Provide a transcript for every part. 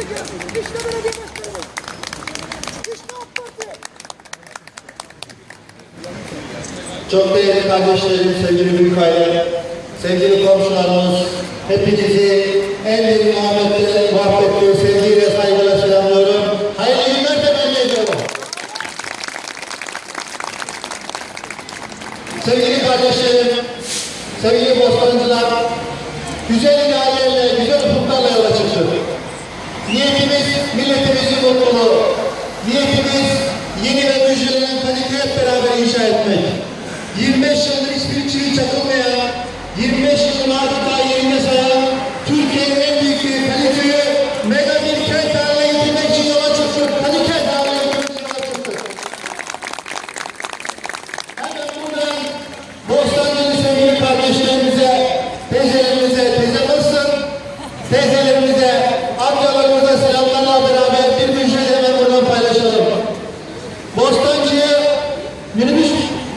çekiyor. İşte belediye. İşte AK Parti. Çok değerli kardeşlerim, sevgili büyük sevgili komşularımız, hepinizi en büyük muhabbetle, muhabbetle, sevgiyle, saygıyla selamlıyorum. Hayırlı günler temenni ediyorum. Sevgili kardeşlerim, sevgili bostancılar, güzel ideallerle, güzel ufuklarla yola çıktık. Niyetimiz milletimizin mutluluğu, niyetimiz yeni ve güçlenen Kadıköy'ü hep beraber inşa etmek. 25 yıldır hiçbir çivi çakılmayan, 25 yılın adeta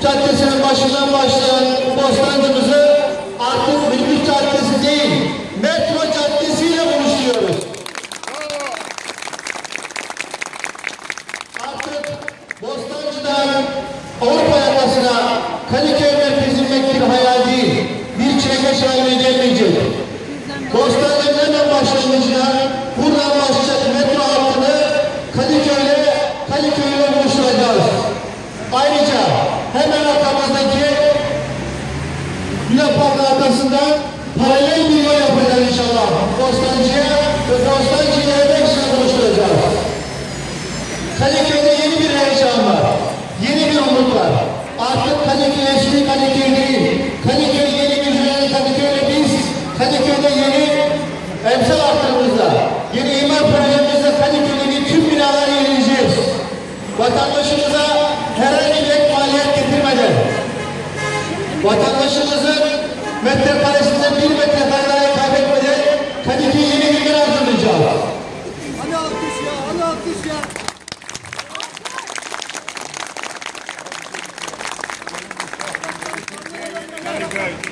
caddesinin başından başlayan Bostancı'mızı artık minibüs caddesi değil, metro caddesiyle buluşturuyoruz. Artık Bostancı'dan Avrupa yakasına Kadıköy merkez inmek bir hayal değil, bir çekeç haline gelmeyecek. Park'ın arkasından paralel bir yol yapacağız inşallah. Bostancı'ya ve Bostancı'yı Ereks'le buluşturacağız. Kadıköy'de yeni bir heyecan var. Yeni bir umut var. Artık Kadıköy eski Kadıköy değil. Kadıköy yeni güçlenen Kadıköy'le biz Kadıköy'de yeni emsal hattımızda, yeni imar projemizde Kadıköy'deki tüm binaları yenileyeceğiz. Vatandaşımıza herhangi bir maliyet getirmeden, vatandaşımızın metrekaresinden bir metrekare dahi kaybetmeden Kadıköy yeni yer hazırlayacağız. Hadi alkış ya, hadi alkış ya.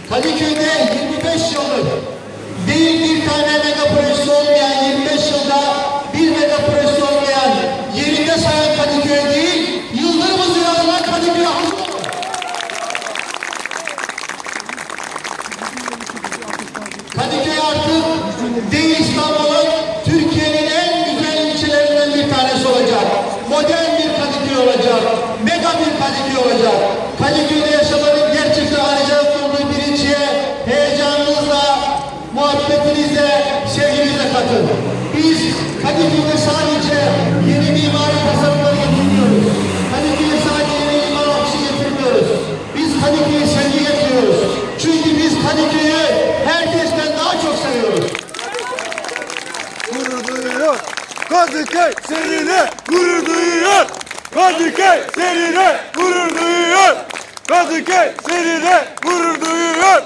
Kadıköy'de 25 yıldır seninle gurur duyuyor. Kadıköy seninle gurur duyuyor. Kadıköy seninle gurur duyuyor.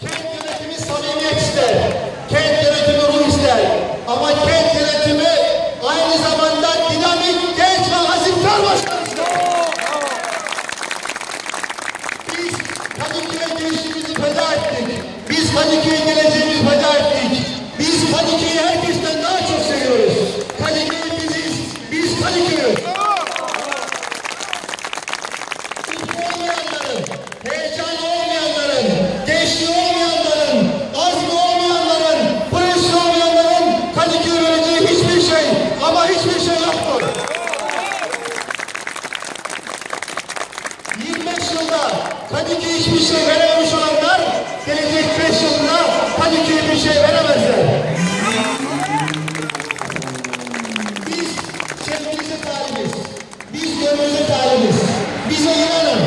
Kent yönetimi samimiyet ister. Kent yönetimi ruh ister. Ama kent yönetimi aynı zamanda dinamik, genç ve azimkar başkan ister. Biz Kadıköy gençliğimizi feda ettik. Biz Kadıköy geleceğimizi feda ettik. Biz Kadıköy'ü heyecanı olmayanların, gençliği olmayanların, azmi olmayanların, projesi olmayanların Kadıköy hiçbir şey ama hiçbir şey yoktur. 25 yılda Kadıköy hiçbir şey verememiş olanlar gelecek 5 yılda Kadıköy'e bir şey veremezler. Biz talibiz. Biz gönlümüze talibiz. Bize inanın.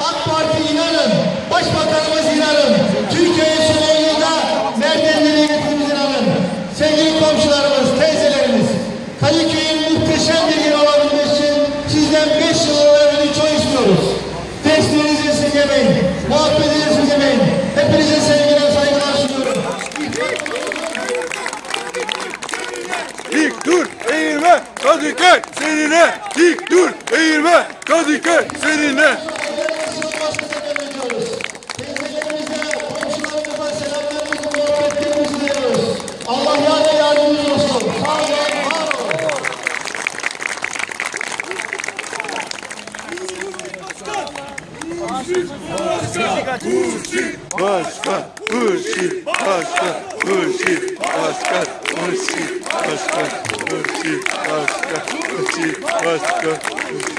AK Parti. Başbakanımız inanın. Türkiye'nin son 10 yılda nereden nereye getirdiğimiz inanın. Sevgili komşularımız, teyzelerimiz, Kadıköy'ün muhteşem bir yer olabilmek için sizden 5 yıl ömrünü çok istiyoruz. Desteğinizi esirgemeyin, muhabbetinizi esirgemeyin. Hepinize sevgiler, saygılar sunuyorum. Dik dur eğilme Kadıköy seninle. Dik dur eğilme Kadıköy seninle. Oscar, Oscar, Oscar, Oscar, Oscar, Oscar, Oscar, Oscar, Oscar, Oscar, Oscar, Oscar, Oscar,